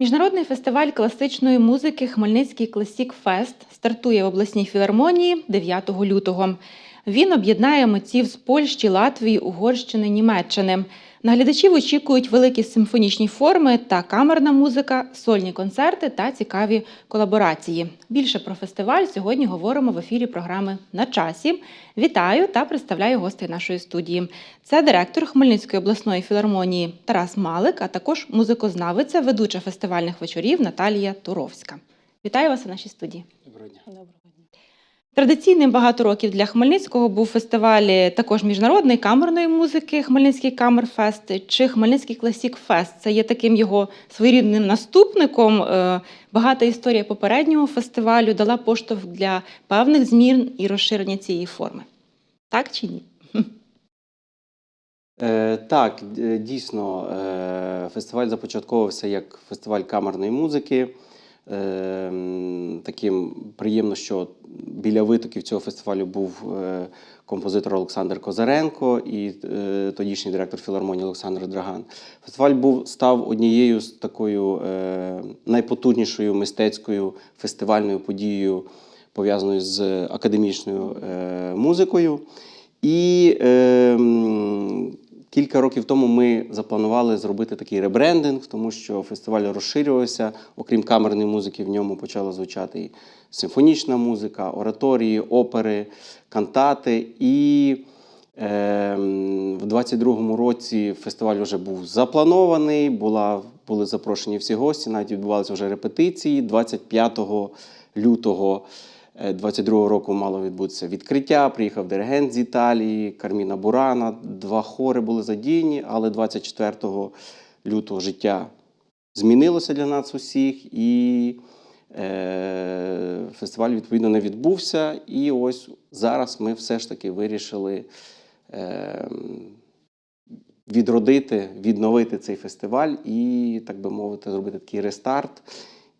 Міжнародний фестиваль класичної музики Хмельницький Класік Фест стартує в обласній філармонії 9 лютого. Він об'єднає митців з Польщі, Латвії, Угорщини, Німеччини. Наглядачів очікують великі симфонічні форми та камерна музика, сольні концерти та цікаві колаборації. Більше про фестиваль сьогодні говоримо в ефірі програми на часі. Вітаю та представляю гостей нашої студії. Це директор Хмельницької обласної філармонії Тарас Малик, а також музикознавиця, ведуча фестивальних вечорів Наталія Туровська. Вітаю вас у нашій студії. Доброго дня. Традиційним багато років для Хмельницького був фестиваль також міжнародної камерної музики Хмельницький Камерфест чи Хмельницький Класік Фест. Це є таким його своєрідним наступником. Е, Багата історія попереднього фестивалю дала поштовх для певних змін і розширення цієї форми. Так чи ні? Е, так, дійсно, е, фестиваль започатковувався як фестиваль камерної музики. Е, таким приємно, що біля витоків цього фестивалю був е, композитор Олександр Козаренко і е, тодішній директор філармонії Олександр Драган. Фестиваль був став однією з такою е, найпотужнішою мистецькою фестивальною подією, пов'язаною з академічною е, музикою. І е, кілька років тому ми запланували зробити такий ребрендинг, тому що фестиваль розширювався. Окрім камерної музики, в ньому почала звучати і симфонічна музика, ораторії, опери, кантати. І е, в 22-му році фестиваль вже був запланований, була, були запрошені всі гості, навіть відбувалися вже репетиції 25 лютого. 22-го року мало відбутися відкриття. Приїхав диригент з Італії, Карміна Бурана. Два хори були задіяні, але 24 лютого життя змінилося для нас усіх, і е, фестиваль відповідно не відбувся. І ось зараз ми все ж таки вирішили е, відродити, відновити цей фестиваль і, так би мовити, зробити такий рестарт.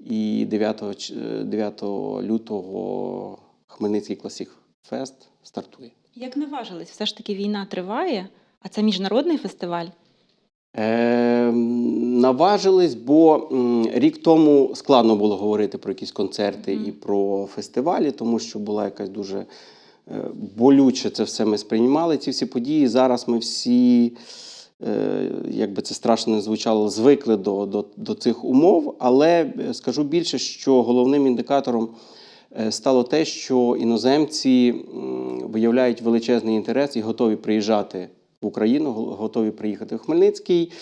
І 9, е, 9 лютого Хмельницький Класік Фест стартує. Як наважились? Все ж таки війна триває, а це міжнародний фестиваль. Е, наважились, бо рік тому складно було говорити про якісь концерти Мгм. і про фестивалі, тому що була якась дуже е, болюче це все ми сприймали, ці всі події. Зараз ми всі, е, як би це страшно не звучало, звикли до, до, до цих умов. Але е, скажу більше, що головним індикатором е, стало те, що іноземці виявляють величезний інтерес і готові приїжджати в Україну, готові приїхати в Хмельницький.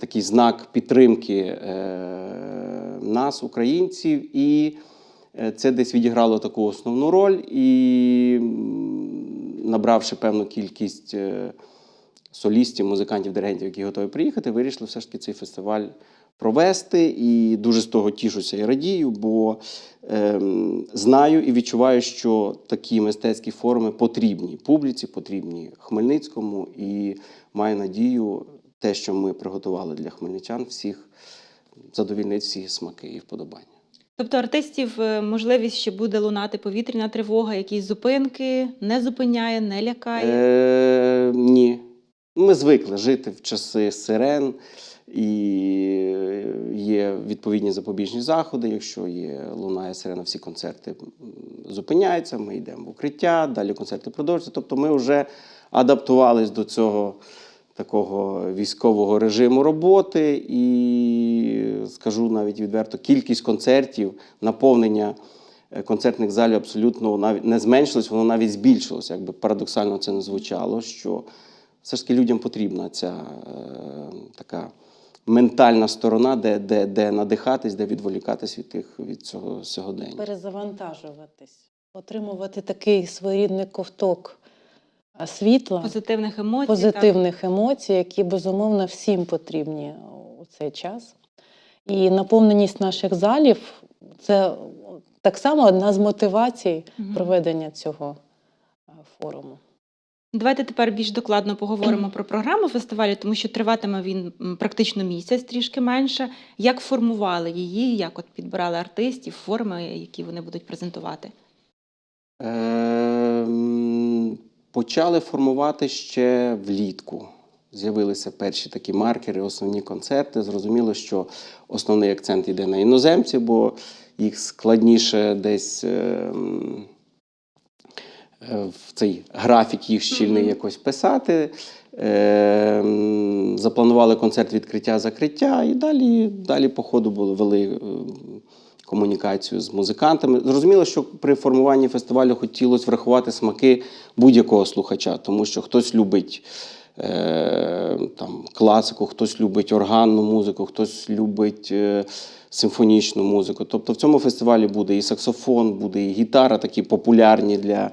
Такий знак підтримки е, нас, українців, і е, це десь відіграло таку основну роль. І набравши певну кількість е, солістів, музикантів, диригентів, які готові приїхати, вирішили все ж таки цей фестиваль провести. І дуже з того тішуся і радію, бо ем, знаю і відчуваю, що такі мистецькі форми потрібні публіці, потрібні Хмельницькому, і маю надію, те, що ми приготували для хмельничан, всіх задовільнить всі смаки і вподобання. Тобто артистів е, можливість ще буде лунати повітряна тривога, якісь зупинки не зупиняє, не лякає. Е, ні. Ми звикли жити в часи сирен, і є відповідні запобіжні заходи. Якщо є лунає сирена, всі концерти зупиняються, ми йдемо в укриття, далі концерти продовжуються. Тобто ми вже адаптувались до цього такого військового режиму роботи, і скажу навіть відверто, кількість концертів, наповнення е, концертних залів абсолютно навіть не зменшилось, воно навіть збільшилось, якби парадоксально це не звучало. Що все ж таки людям потрібна ця е, така ментальна сторона, де, де, де надихатись, де відволікатись від тих від цього сьогодення. Перезавантажуватись, отримувати такий своєрідний ковток світла, Позитивних емоцій. позитивних емоцій, які безумовно всім потрібні у цей час. І наповненість наших залів це так само одна з мотивацій проведення цього форуму. Давайте тепер більш докладно поговоримо про програму фестивалю, тому що триватиме він практично місяць, трішки менше. Як формували її, як от підбирали артистів, форми, які вони будуть презентувати? Ем, Почали формувати ще влітку. з'явилися перші такі маркери, основні концерти. Зрозуміло, що основний акцент йде на іноземців, бо їх складніше десь. е, е, В цей графік їх щільний якось писати. Е, Запланували концерт відкриття-закриття, і далі, далі по ходу були, вели е, комунікацію з музикантами. Зрозуміло, що при формуванні фестивалю хотілося врахувати смаки будь-якого слухача, тому що хтось любить е, там, класику, хтось любить органну музику, хтось любить е, симфонічну музику. Тобто в цьому фестивалі буде і саксофон, буде і гітара, такі популярні для.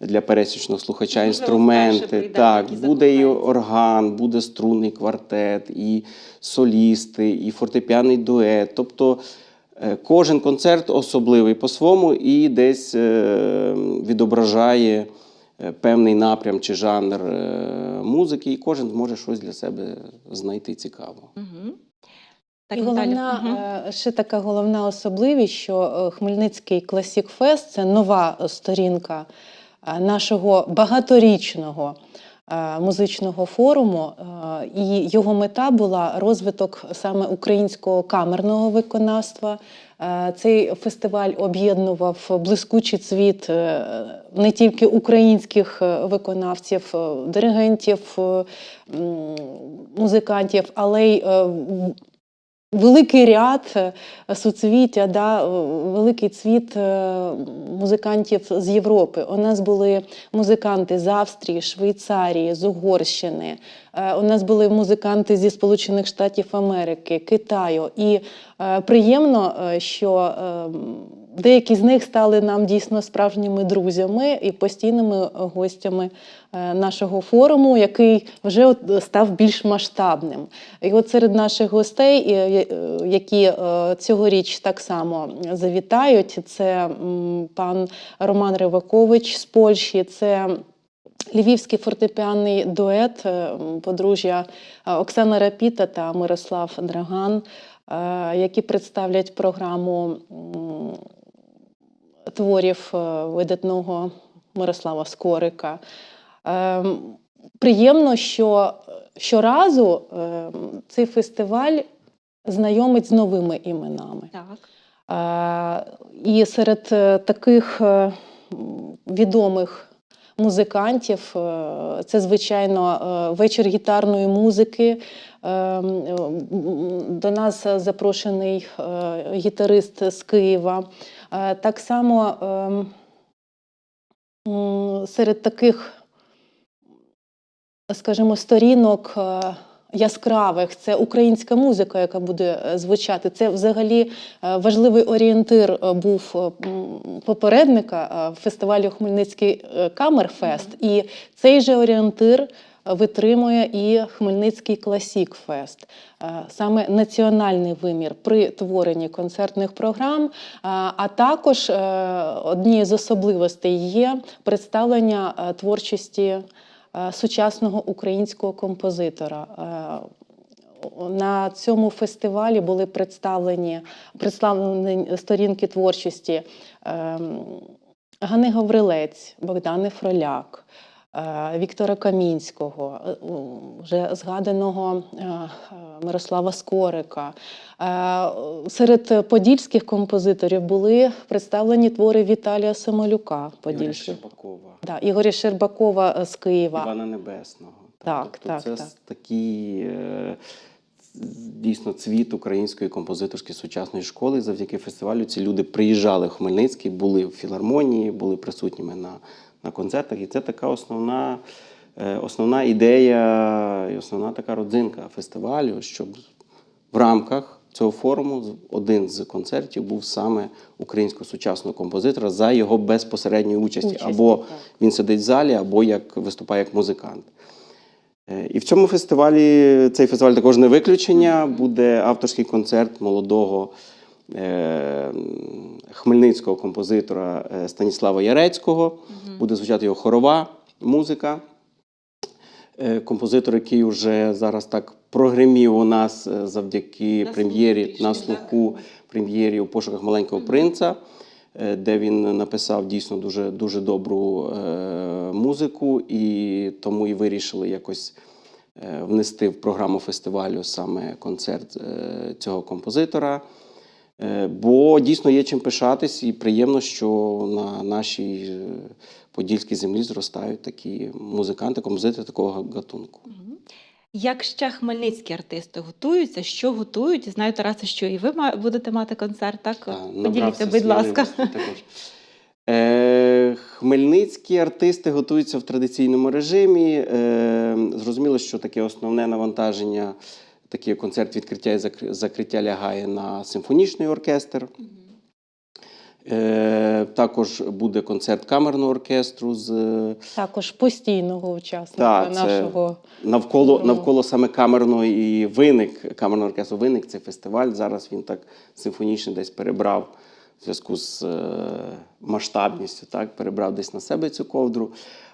Для пересічного слухача інструменти, прийде, так, буде і орган, буде струнний квартет, і солісти, і фортепіаний дует. Тобто е, кожен концерт особливий по-своєму і десь е, відображає е, певний напрям чи жанр музики, і кожен зможе щось для себе знайти цікаво. Угу. І головна, е, ще така головна особливість, що Хмельницький Класік Фест це нова сторінка нашого багаторічного е, музичного форуму, е, і його мета була розвиток саме українського камерного виконавства. Е, Цей фестиваль об'єднував блискучий цвіт е, не тільки українських е, виконавців, е, диригентів, е, музикантів, але й е, великий ряд е, суцвіття, да, великий цвіт е, музикантів з Європи. У нас були музиканти з Австрії, Швейцарії, з Угорщини. Е, У нас були музиканти зі Сполучених Штатів Америки, Китаю. І приємно, е, що е, деякі з них стали нам дійсно справжніми друзями і постійними гостями е, нашого форуму, який вже став більш масштабним. І от серед наших гостей, е, е, які е, цьогоріч так само завітають, це пан Роман Ривакович з Польщі. це Львівський фортепіанний дует е, подружжя е, Оксана Рапіта та Мирослав Драган, е, які представлять програму творів е, видатного Мирослава Скорика. Ем, Приємно, що щоразу цей фестиваль знайомить з новими іменами. Так. Е, І серед е, таких е, відомих музикантів е, це, звичайно, е, вечір гітарної музики. Е, м, м, До нас запрошений е, гітарист з Києва. Е, Так само ем, серед таких, скажімо, сторінок. е, Яскравих це українська музика, яка буде звучати. Це взагалі важливий орієнтир був попередника фестивалю Хмельницький Камерфест. І цей же орієнтир витримує і Хмельницький Класік Фест. Е, Саме національний вимір при творенні концертних програм, е, а також е, однією з особливостей є представлення творчості сучасного українського композитора. На цьому фестивалі були представлені, представлені сторінки творчості ем, Гани Гаврилець, Богдани Фроляк, Віктора Камінського, е, вже згаданого е, е, Мирослава Скорика. Е, Серед подільських композиторів були представлені твори Віталія Самолюка, Ігоря Щербакова, Да, Ігоря Щербакова е, з Києва. Івана Небесного. Так, Тобто так, це так. е, дійсно цвіт української композиторської сучасної школи. Завдяки фестивалю ці люди приїжджали в Хмельницький, були в філармонії, були присутніми на, на концертах. І це така основна, е, основна ідея і основна така родзинка фестивалю, щоб в рамках цього форуму один з концертів був саме українського сучасного композитора за його безпосередньої участі. Участі, або так. він сидить в залі, або як виступає як музикант. Е, І в цьому фестивалі цей фестиваль також не виключення. Буде авторський концерт молодого хмельницького композитора е, Станіслава Ярецького. Буде звучати його хорова музика. Е, Композитор, який вже зараз так прогремів у нас е, завдяки На прем'єрі на слуху прем'єрі у пошуках маленького принца, е, де він написав дійсно дуже, дуже добру е, музику, і тому і вирішили якось е, внести в програму фестивалю саме концерт е, цього композитора. Е, Бо дійсно є чим пишатись, і приємно, що на нашій е, подільській землі зростають такі музиканти, композитори такого гатунку. Як ще хмельницькі артисти готуються? Що готують? Знаю, Тарасе, що і ви будете мати концерт, так? Та, Поділіться, будь ласка. також. Е, хмельницькі артисти готуються в традиційному режимі. Е, зрозуміло, що таке основне навантаження, такий концерт відкриття і закриття лягає на симфонічний оркестр. Е, також буде концерт камерного оркестру з Також постійного учасника Так, це нашого. навколо, навколо саме камерного і виник камерного оркестру виник цей фестиваль. Зараз він так симфонічно десь перебрав в зв'язку з е, масштабністю, так перебрав десь на себе цю ковдру.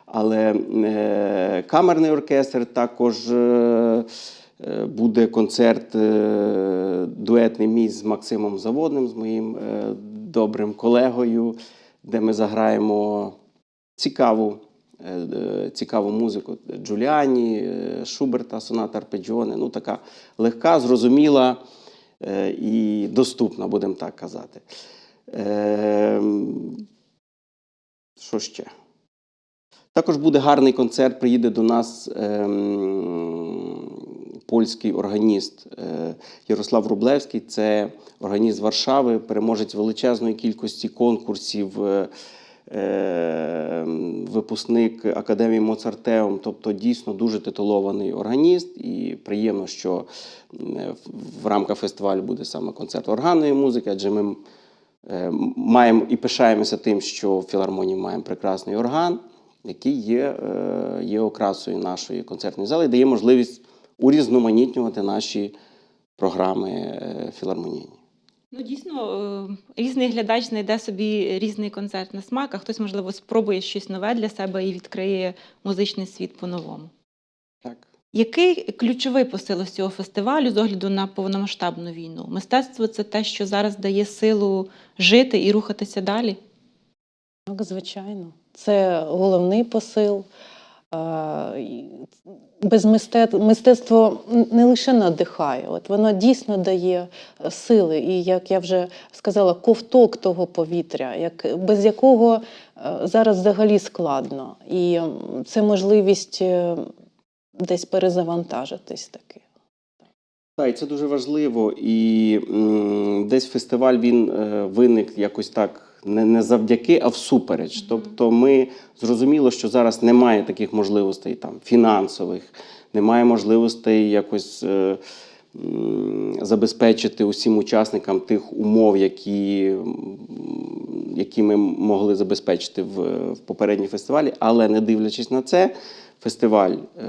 Але е, камерний оркестр також. Е, Буде концерт е, дуетний мій з Максимом Заводним, з моїм е, добрим колегою, де ми заграємо цікаву, е, е, цікаву музику Джуліані, е, Шуберта, соната Арпеджіони. Ну, така легка, зрозуміла е, і доступна, будемо так казати. Е, Що ще? Також буде гарний концерт. Приїде до нас ем, польський органіст е, Ярослав Рублевський. Це органіст Варшави, переможець величезної кількості конкурсів. е, е, Випускник Академії Моцартеум, тобто дійсно дуже титулований органіст, і приємно, що в- рамках фестивалю буде саме концерт органної музики, адже ми маємо і пишаємося тим, що в філармонії маємо прекрасний орган, який є, є окрасою нашої концертної зали, і дає можливість урізноманітнювати наші програми е, філармонійні. Ну, дійсно, е, різний глядач знайде собі різний концерт на смак, а хтось, можливо, спробує щось нове для себе і відкриє музичний світ по-новому. Так. Який ключовий посил із цього фестивалю з огляду на повномасштабну війну? Мистецтво це те, що зараз дає силу жити і рухатися далі. Так, звичайно. Це головний посил. Е, Без мистецтва мистецтво не лише надихає, от воно дійсно дає е, сили. І як я вже сказала, ковток того повітря, як, без якого е, зараз взагалі складно. І це можливість десь перезавантажитись таки. Так, і це дуже важливо. І м, десь фестиваль він е, виник якось так не, не завдяки, а всупереч. Тобто, ми зрозуміло, що зараз немає таких можливостей там фінансових, немає можливостей якось. Е, Забезпечити усім учасникам тих умов, які, які ми могли забезпечити в, в попередній фестивалі, але не дивлячись на це, фестиваль е,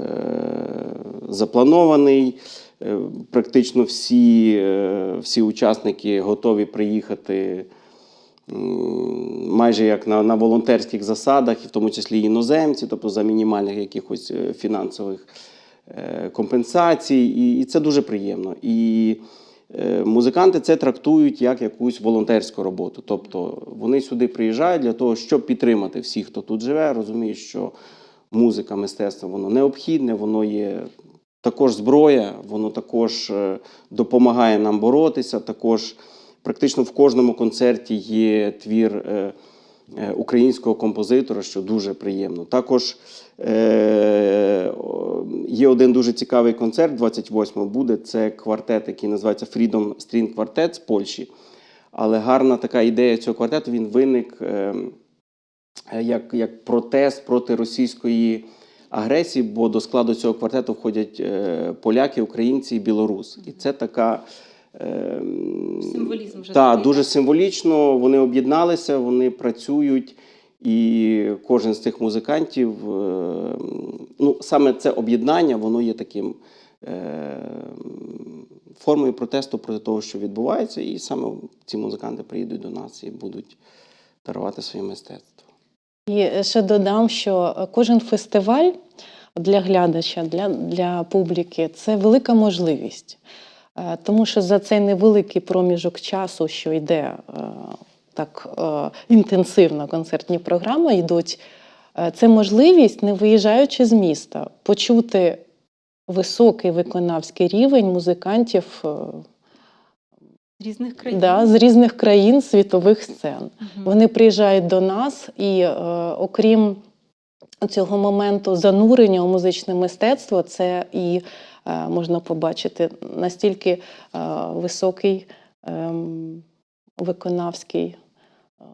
запланований. Е, Практично всі, е, всі учасники готові приїхати майже як на, на волонтерських засадах, і в тому числі іноземці, тобто за мінімальних якихось е, фінансових е, компенсацій. І, і це дуже приємно. І е, музиканти це трактують як якусь волонтерську роботу. Тобто вони сюди приїжджають для того, щоб підтримати всіх, хто тут живе, розуміють, що музика, мистецтво воно необхідне, воно є також зброя, воно також допомагає нам боротися. Також практично в кожному концерті є твір е, е, українського композитора, що дуже приємно. Також е, є один дуже цікавий концерт, 28-го буде. Це квартет, який називається Freedom String Quartet з Польщі. Але гарна така ідея цього квартету він виник. е, е, як, як протест проти російської агресії, бо до складу цього квартету входять поляки, українці і білорус. І це така. Е, Символізм вже Так, такий, дуже символічно. Вони об'єдналися, вони працюють. І кожен з тих музикантів, е, ну саме це об'єднання, воно є таким е, формою протесту проти того, що відбувається, і саме ці музиканти приїдуть до нас і будуть дарувати своє мистецтво. І ще додам, що кожен фестиваль для глядача, для, для публіки це велика можливість. Е, Тому що за цей невеликий проміжок часу, що йде е, так е, інтенсивно концертні програми, йдуть, це можливість, не виїжджаючи з міста, почути високий виконавський рівень музикантів різних країн. да, з різних країн світових сцен. Мгм. Вони приїжджають до нас, і окрім цього моменту занурення у музичне мистецтво, це і можна побачити настільки е, високий ем, виконавський е,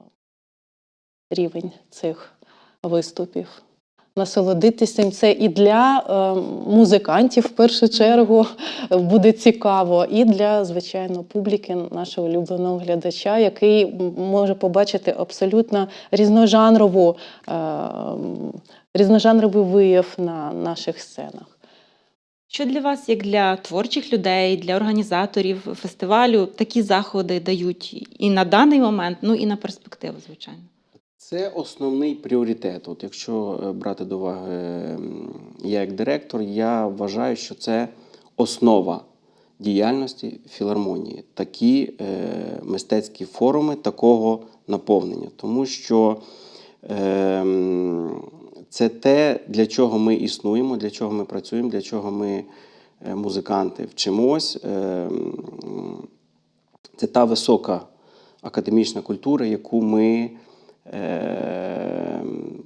рівень цих виступів. Насолодитися їм це і для е, музикантів в першу чергу буде цікаво, і для звичайно публіки, нашого улюбленого глядача, який може побачити абсолютно різножанрову, е, різножанровий вияв на наших сценах. Що для вас, як для творчих людей, для організаторів фестивалю, такі заходи дають і на даний момент, ну і на перспективу, звичайно. Це основний пріоритет. От якщо е, брати до уваги я як директор, я вважаю, що це основа діяльності філармонії, такі е, мистецькі форуми такого наповнення. Тому що е, це те, для чого ми існуємо, для чого ми працюємо, для чого ми, е, музиканти, вчимось. Е, це та висока академічна культура, яку ми, е,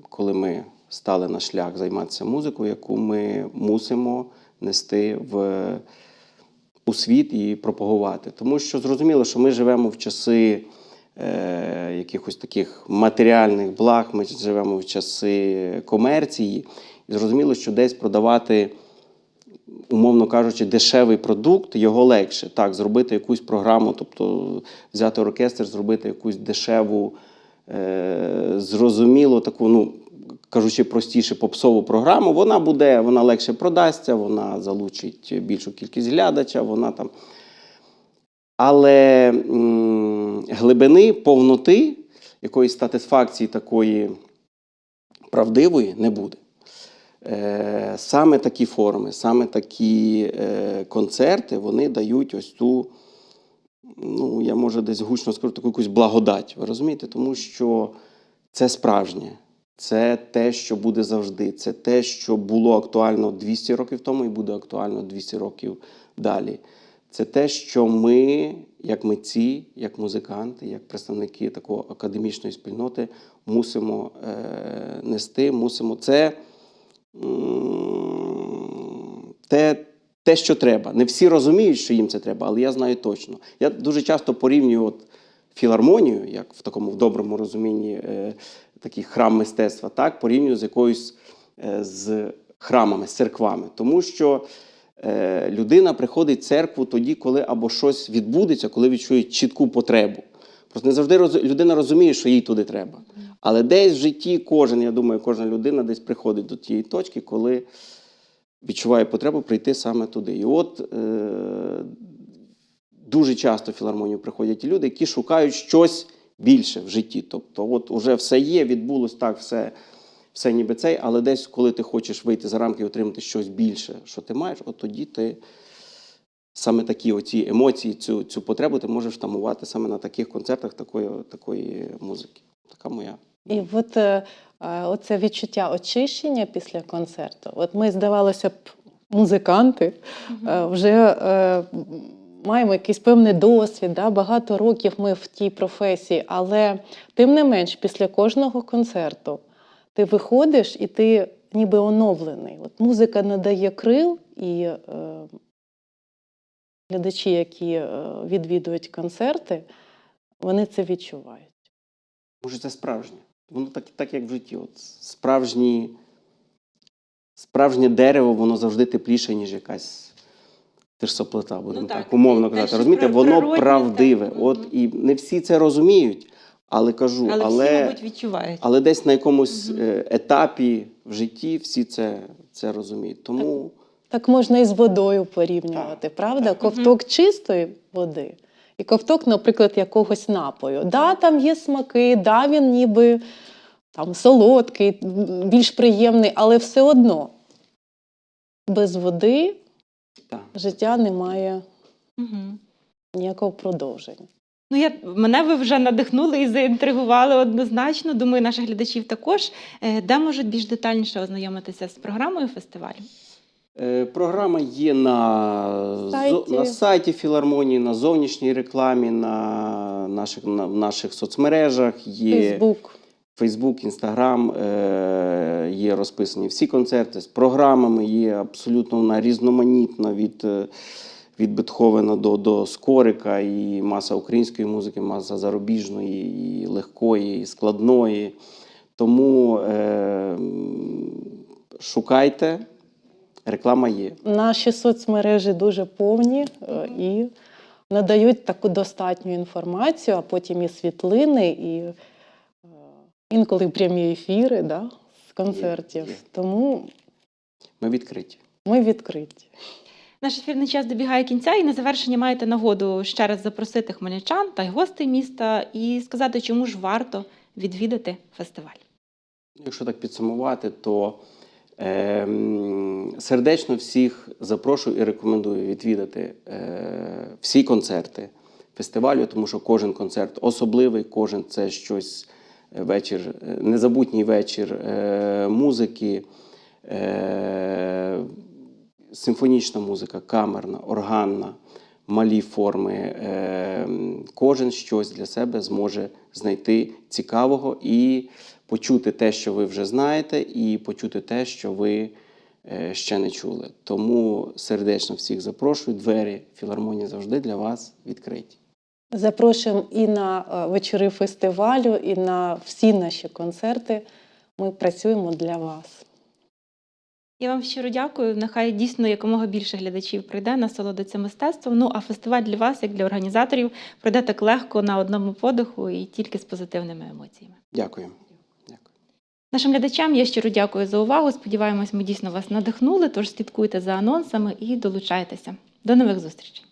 коли ми стали на шлях займатися музикою, яку ми мусимо нести в, у світ і пропагувати. Тому що зрозуміло, що ми живемо в часи е, якихось таких матеріальних благ, ми живемо в часи комерції, і зрозуміло, що десь продавати умовно кажучи, дешевий продукт, його легше. Так, зробити якусь програму, тобто взяти оркестр, зробити якусь дешеву, е, зрозумілу, таку, ну, кажучи простіше, попсову програму, вона буде, вона легше продасться, вона залучить більшу кількість глядача, вона там. Але глибини, повноти, якоїсь сатисфакції такої правдивої не буде. Е, Саме такі форми, саме такі е, концерти, вони дають ось ту, ну, я може десь гучно скажу, таку якусь благодать. Ви розумієте? Тому що це справжнє, це те, що буде завжди, це те, що було актуально 200 років тому і буде актуально 200 років далі. Це те, що ми, як митці, як музиканти, як представники такої академічної спільноти, мусимо е, нести, мусимо це те, те, що треба. Не всі розуміють, що їм це треба, але я знаю точно. Я дуже часто порівнюю от філармонію, як в такому в доброму розумінні е, такий храм мистецтва, так, порівнюю з якоюсь е, з храмами, з церквами. Тому що людина приходить в церкву тоді, коли або щось відбудеться, коли відчує чітку потребу. Просто не завжди людина розуміє, що їй туди треба. Але десь в житті кожен, я думаю, кожна людина десь приходить до тієї точки, коли відчуває потребу прийти саме туди. І от е, дуже часто в філармонію приходять люди, які шукають щось більше в житті. Тобто, от уже все є, відбулось так, все, все ніби цей, але десь, коли ти хочеш вийти за рамки і отримати щось більше, що ти маєш, от тоді ти саме такі оці емоції, цю, цю потребу ти можеш тамувати саме на таких концертах такої, такої музики. Така моя. І от е, е, оце відчуття очищення після концерту. От ми, здавалося б, музиканти е, вже е, маємо якийсь певний досвід, да? багато років ми в тій професії, але тим не менш, після кожного концерту ти виходиш і ти ніби оновлений. От музика надає крил, і е, глядачі, які е, відвідують концерти, вони це відчувають. Може, це справжнє. Воно так, так як в житті. От справжні, справжнє дерево, воно завжди тепліше, ніж якась тирсоплита, будемо Ну, так, так. умовно казати. Розумієте, воно правдиве. так. От і не всі це розуміють, але кажу, Але, але, всі, мабуть, відчувають. але десь на якомусь е, етапі в житті всі це, це розуміють. Тому Так можна і з водою порівнювати, правда? Ковток чистої води і ковток, наприклад, якогось напою. Да, там є смаки, да, він ніби там солодкий, більш приємний, але все одно без води так. життя не має Угу. ніякого продовження. Ну, я, мене ви вже надихнули і заінтригували однозначно. Думаю, наших глядачів також. Е, Де можуть більш детальніше ознайомитися з програмою фестивалю? Е, Програма є на Сайті. на сайті філармонії, на зовнішній рекламі, на наших, на, в наших соцмережах. Є Фейсбук. Фейсбук, Інстаграм, е, є розписані всі концерти з програмами, є абсолютно вона різноманітна від, від Бетховена до, до Скорика, і маса української музики, маса зарубіжної, і легкої, і складної. Тому е, шукайте, реклама є. Наші соцмережі дуже повні е, і надають таку достатню інформацію, а потім і світлини, і е, інколи прямі ефіри да, з концертів. є. Тому Ми відкриті. ми відкриті. Наш ефірний час добігає кінця, і на завершення маєте нагоду ще раз запросити хмельничан та й гостей міста і сказати, чому ж варто відвідати фестиваль. Якщо так підсумувати, то е, сердечно всіх запрошую і рекомендую відвідати е, всі концерти фестивалю, тому що кожен концерт особливий, кожен це щось е, вечір, е, незабутній вечір е, музики. Е, симфонічна музика, камерна, органна, малі форми. Е, Кожен щось для себе зможе знайти цікавого і почути те, що ви вже знаєте, і почути те, що ви е, ще не чули. Тому сердечно всіх запрошую. Двері філармонії завжди для вас відкриті. Запрошуємо і на е, вечори фестивалю, і на всі наші концерти. Ми працюємо для вас. Я вам щиро дякую. Нехай дійсно якомога більше глядачів прийде, насолодиться мистецтвом. Ну а фестиваль для вас, як для організаторів, пройде так легко на одному подиху і тільки з позитивними емоціями. Дякую. Нашим глядачам я щиро дякую за увагу. Сподіваємось, ми дійсно вас надихнули. Тож слідкуйте за анонсами і долучайтеся. До нових зустрічей!